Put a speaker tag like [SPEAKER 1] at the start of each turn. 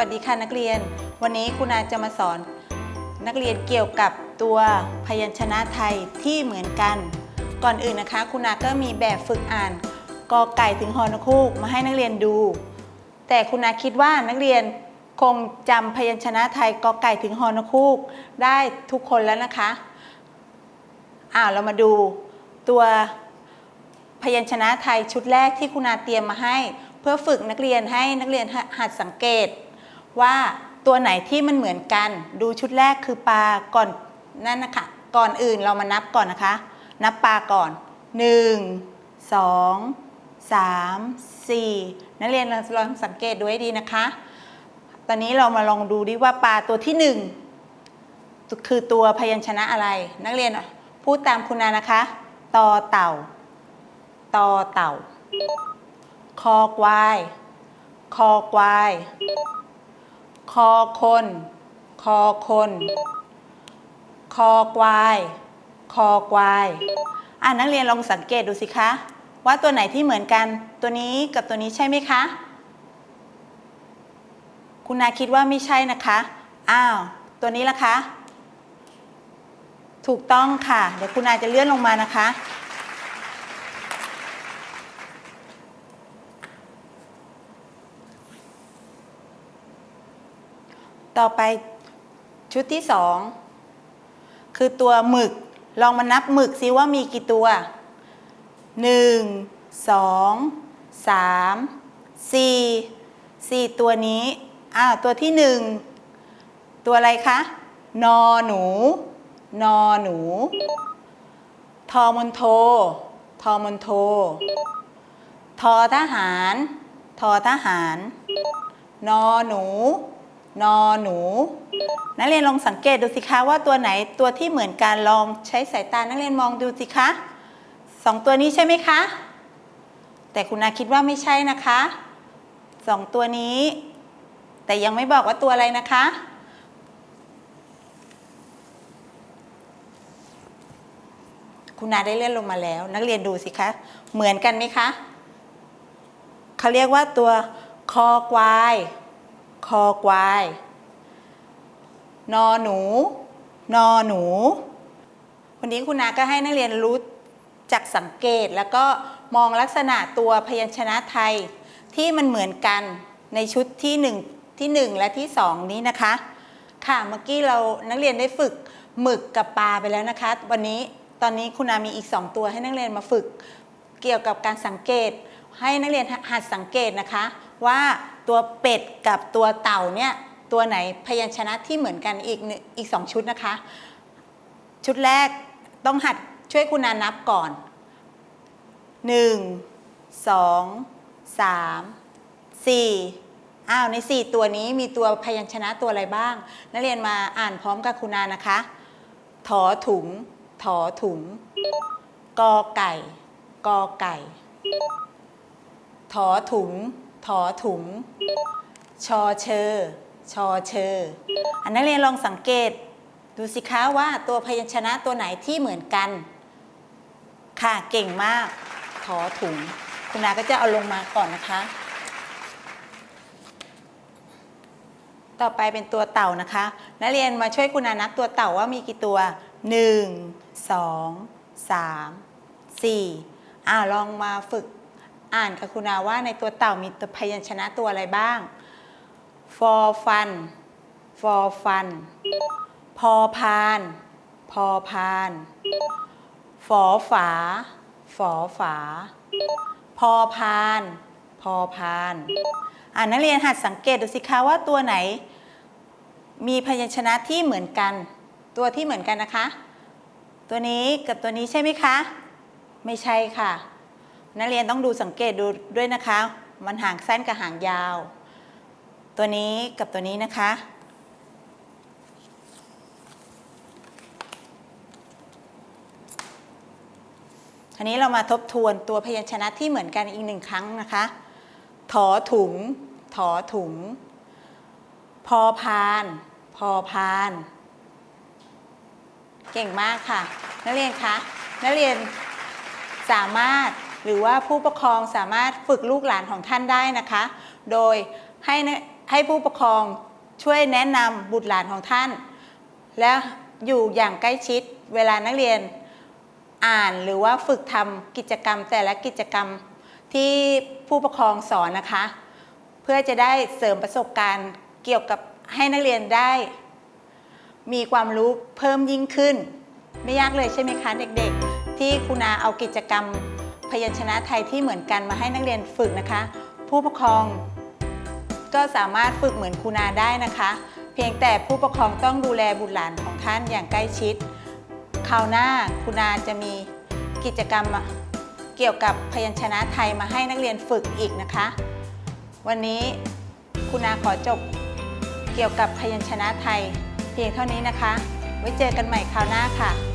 [SPEAKER 1] วัสดีค่ะนักเรียน วันนี้คุณอาจะมาสอน นักเรียนเกี่ยวกับตัวพยัญชนะไทยที่เหมือนกัน ก่อนอื่นนะคะ คุณอาก็มีแบบฝึกอ่านกอไก่ถึงฮอนคูกมาให้นักเรียนดู แต่คุณอาคิดว่านักเรียนคงจำพยัญชนะไทยกอไก่ถึงฮอนคูกได้ทุกคนแล้วนะคะอ่าวเรามาดูตัวพยัญชนะไทยชุดแรกที่คุณอาเตรียมมาให้ เพื่อฝึกนักเรียนให้นักเรียนหัดสังเกต ว่าตัวไหนที่มันเหมือนกัน ดูชุดแรกคือปลาก่อนนั่นนะคะก่อนอื่นเรามานับก่อนนะคะ นับปลาก่อน 1 2 3 4 นักเรียนลองสังเกตดูให้ดีนะคะ ตอนนี้เรามาลองดูดิว่าปลาตัวที่หนึ่งคือตัวพยัญชนะอะไร นักเรียนพูดตามคุณนานะคะตอเต่าตอเต่า คอควาย คอควาย คอคน คอคน คอควาย คอควาย อ่านักเรียนลองสังเกตดูสิคะ ว่าตัวไหนที่เหมือนกัน ตัวนี้กับตัวนี้ใช่ไหมคะ คุณนาคิดว่าไม่ใช่นะคะ อ้าว ตัวนี้ล่ะคะ ถูกต้องค่ะ เดี๋ยวคุณนาจะเลื่อนลงมานะคะ ต่อไปชุดที่สองคือตัวหมึก ลองมานับหมึกซิว่ามีกี่ตัวหนึ่งสองสามสี่สี่ตัวนี้อ้าวตัวที่หนึ่งตัวอะไรคะนอหนู นอหนู ทอมนโท ทอมนโท ทอทหาร ทอทหาร นอหนู นอหนู นักเรียนลองสังเกตดูสิคะว่าตัวไหนตัวที่เหมือนกันลองใช้สายตานักเรียนมองดูสิคะสองตัวนี้ใช่ไหมคะ แต่คุณนาคิดว่าไม่ใช่นะคะสองตัวนี้ แต่ยังไม่บอกว่าตัวอะไรนะคะ คุณนาได้เลื่อนลงมาแล้ว นักเรียนดูสิคะ เหมือนกันไหมคะเขาเรียกว่าตัวคอควาย คอควาย นอหนู นอหนู วันนี้คุณนาก็ให้นักเรียนรู้จักสังเกตแล้วก็มองลักษณะตัวพยัญชนะไทยที่มันเหมือนกันในชุดที่หนึ่งที่หนึ่งและที่สองนี้นะคะ ค่ะเมื่อกี้เรานักเรียนได้ฝึกหมึกกับปลาไปแล้วนะคะ วันนี้ตอนนี้คุณนามีอีกสองตัวให้นักเรียนมาฝึก เกี่ยวกับการสังเกต ให้นักเรียนหัดสังเกตนะคะว่า ตัวเป็ดกับตัวเต่าเนี่ยตัวไหนพยัญชนะที่เหมือนกันอีกอีกสองชุดนะคะ ชุดแรกต้องหัดช่วยคุณนานับก่อน 1 2 3 4อ้าวใน 4 ตัวนี้มีตัวพยัญชนะตัวอะไรบ้าง นักเรียนมาอ่านพร้อมกับคุณนานะคะถอถุงถอถุงกอไก่กอไก่ถอถุง ถอถุง ชอเชอ ชอเชอ อันนักเรียนลองสังเกต ดูสิคะว่าตัวพยัญชนะตัวไหนที่เหมือนกัน ค่ะเก่งมากถอถุง คุณนาก็จะเอาลงมาก่อนนะคะ ต่อไปเป็นตัวเต่านะคะ นักเรียนมาช่วยคุณนานับตัวเต่าว่ามีกี่ตัว 1 2 3 4อ่าลองมาฝึก อ่านกับคุณาว่าในตัวเต่ามีตัวพยัญชนะตัวอะไรบ้าง for fun for fun พอพาน พอพาน ฝอฝา ฝอฝา พอพาน พอพาน อ่านักเรียนหัดสังเกตดูสิคะว่าตัวไหน มีพยัญชนะที่เหมือนกัน ตัวที่เหมือนกันนะคะ ตัวนี้กับตัวนี้ใช่ไหมคะ ไม่ใช่ค่ะ นักเรียนต้องดูสังเกตดูด้วยนะคะ มันห่างสั้นกับห่างยาว ตัวนี้กับตัวนี้นะคะ ทีนี้เรามาทบทวนตัวพยัญชนะที่เหมือนกันอีกหนึ่งครั้งนะคะ ถอถุง ถอถุง พอพาน พอพาน เก่งมากค่ะ นักเรียนคะ นักเรียนสามารถ หรือว่าผู้ปกครองสามารถฝึกลูกหลานของท่านได้นะคะ โดยให้ให้ผู้ปกครองช่วยแนะนำบุตรหลานของท่าน และอยู่อย่างใกล้ชิดเวลานักเรียนอ่านหรือว่าฝึกทำกิจกรรมแต่ละกิจกรรมที่ผู้ปกครองสอนนะคะ เพื่อจะได้เสริมประสบการณ์เกี่ยวกับให้นักเรียนได้ มีความรู้เพิ่มยิ่งขึ้น ไม่ยากเลยใช่ไหมคะเด็กๆ ที่คุณอาเอากิจกรรม พยัญชนะไทยที่เหมือนกันมาให้นักเรียนฝึกนะคะ ผู้ปกครองก็สามารถฝึกเหมือนคุณอาได้นะคะ เพียงแต่ผู้ปกครองต้องดูแลบุตรหลานของท่านอย่างใกล้ชิดคราวหน้าคุณอาจะมีกิจกรรมเกี่ยวกับพยัญชนะไทยมาให้นักเรียนฝึกอีกนะคะ วันนี้คุณอาขอจบเกี่ยวกับพยัญชนะไทย เพียงเท่านี้นะคะ ไว้เจอกันใหม่คราวหน้าค่ะ